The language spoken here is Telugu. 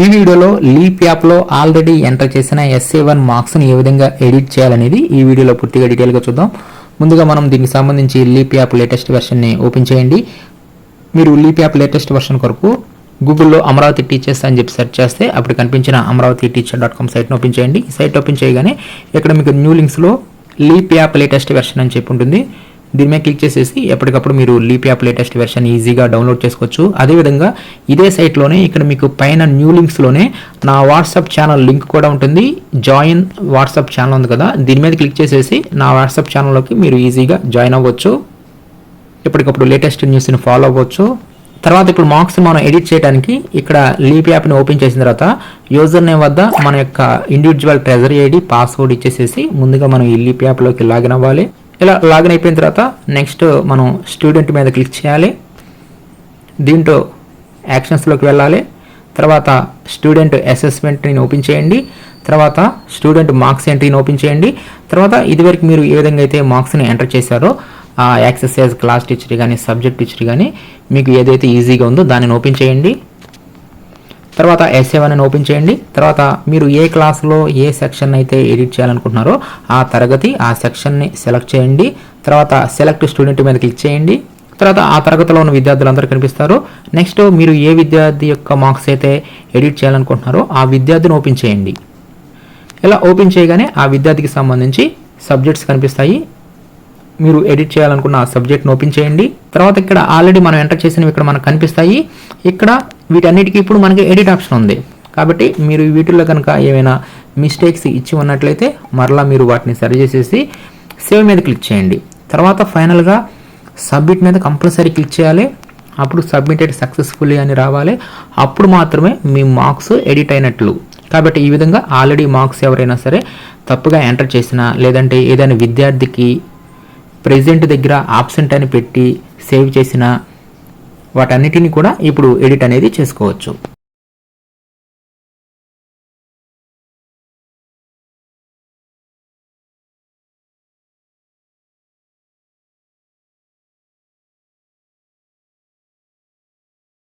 ఈ వీడియోలో లీప్ యాప్లో ఆల్రెడీ ఎంటర్ చేసిన ఎస్ఏ వన్ మార్క్స్ని ఏ విధంగా ఎడిట్ చేయాలనేది ఈ వీడియోలో పూర్తిగా డీటెయిల్గా చూద్దాం. ముందుగా మనం దీనికి సంబంధించి లీప్ యాప్ లేటెస్ట్ వెర్షన్ని ఓపెన్ చేయండి. మీరు లీప్ యాప్ లేటెస్ట్ వెర్షన్ కొరకు గూగుల్లో అమరావతి టీచర్స్ అని చెప్పి సెర్చ్ చేస్తే అప్పుడు కనిపించిన అమరావతి టీచర్ డాట్ కామ్ సైట్ని ఓపెన్ చేయండి. సైట్ ఓపెన్ చేయగానే ఇక్కడ మీకు న్యూ లింక్స్లో లీప్ యాప్ లేటెస్ట్ వెర్షన్ అని చెప్పి ఉంటుంది. దీని మీద క్లిక్ చేసేసి ఎప్పటికప్పుడు మీరు లీప్ యాప్ లేటెస్ట్ వెర్షన్ ఈజీగా డౌన్లోడ్ చేసుకోవచ్చు. అదేవిధంగా ఇదే సైట్లోనే ఇక్కడ మీకు పైన న్యూ లింక్స్లోనే నా వాట్సాప్ ఛానల్ లింక్ కూడా ఉంటుంది. జాయిన్ వాట్సాప్ ఛానల్ ఉంది కదా. దీని మీద క్లిక్ చేసేసి నా వాట్సాప్ ఛానల్లోకి మీరు ఈజీగా జాయిన్ అవ్వచ్చు. ఎప్పటికప్పుడు లేటెస్ట్ న్యూస్ని ఫాలో అవ్వచ్చు. తర్వాత ఇప్పుడు మార్క్స్ మనం ఎడిట్ చేయడానికి ఇక్కడ లీప్ యాప్ని ఓపెన్ చేసిన తర్వాత యూజర్ నేమ్ వద్ద మన యొక్క ఇండివిజువల్ ట్రెజరీ ఐడి పాస్వర్డ్ ఇచ్చేసేసి ముందుగా మనం ఈ లీప్ యాప్లోకి లాగిన్ అవ్వాలి. ఇలా లాగిన్ అయిపోయిన తర్వాత నెక్స్ట్ మనం స్టూడెంట్ మీద క్లిక్ చేయాలి. దీంట్లో యాక్షన్స్లోకి వెళ్ళాలి. తర్వాత స్టూడెంట్ అసెస్మెంట్ని ఓపెన్ చేయండి. తర్వాత స్టూడెంట్ మార్క్స్ ఎంట్రీని ఓపెన్ చేయండి. తర్వాత ఇదివరకు మీరు ఏ విధంగా అయితే మార్క్స్ని ఎంటర్ చేశారో ఆ యాక్సెస్ క్లాస్ టీచర్ కానీ సబ్జెక్ట్ టీచర్ కానీ మీకు ఏదైతే ఈజీగా ఉందో దానిని ఓపెన్ చేయండి. తర్వాత ఎస్ఏ వన్ అని ఓపెన్ చేయండి. తర్వాత మీరు ఏ క్లాస్లో ఏ సెక్షన్ అయితే ఎడిట్ చేయాలనుకుంటున్నారో ఆ తరగతి ఆ సెక్షన్ని సెలెక్ట్ చేయండి. తర్వాత సెలెక్ట్ స్టూడెంట్ మీద క్లిక్ చేయండి. తర్వాత ఆ తరగతిలో ఉన్న విద్యార్థులందరూ కనిపిస్తారు. నెక్స్ట్ మీరు ఏ విద్యార్థి యొక్క మార్క్స్ అయితే ఎడిట్ చేయాలనుకుంటున్నారో ఆ విద్యార్థిని ఓపెన్ చేయండి. ఇలా ఓపెన్ చేయగానే ఆ విద్యార్థికి సంబంధించి సబ్జెక్ట్స్ కనిపిస్తాయి. మీరు ఎడిట్ చేయాలనుకున్న ఆ సబ్జెక్ట్ను ఓపెన్ చేయండి. తర్వాత ఇక్కడ ఆల్రెడీ మనం ఎంటర్ చేసినవి ఇక్కడ మనకు కనిపిస్తాయి. ఇక్కడ వీటన్నిటికీ ఇప్పుడు మనకి ఎడిట్ ఆప్షన్ ఉంది. కాబట్టి మీరు వీటిల్లో కనుక ఏమైనా మిస్టేక్స్ ఇచ్చి ఉన్నట్లయితే మరలా మీరు వాటిని సరి చేసేసి సేవ్ మీద క్లిక్ చేయండి. తర్వాత ఫైనల్గా సబ్మిట్ మీద కంపల్సరీ క్లిక్ చేయాలి. అప్పుడు సబ్మిటెడ్ సక్సెస్ఫుల్లీ అని రావాలి. అప్పుడు మాత్రమే మీ మార్క్స్ ఎడిట్ అయినట్లు. కాబట్టి ఈ విధంగా ఆల్రెడీ మార్క్స్ ఎవరైనా సరే తప్పుగా ఎంటర్ చేసినా లేదంటే ఏదైనా విద్యార్థికి ప్రెజెంట్ దగ్గర ఆబ్సెంట్ అని పెట్టి సేవ్ చేసిన వాటన్నిటిని కూడా ఇప్పుడు ఎడిట్ అనేది చేసుకోవచ్చు.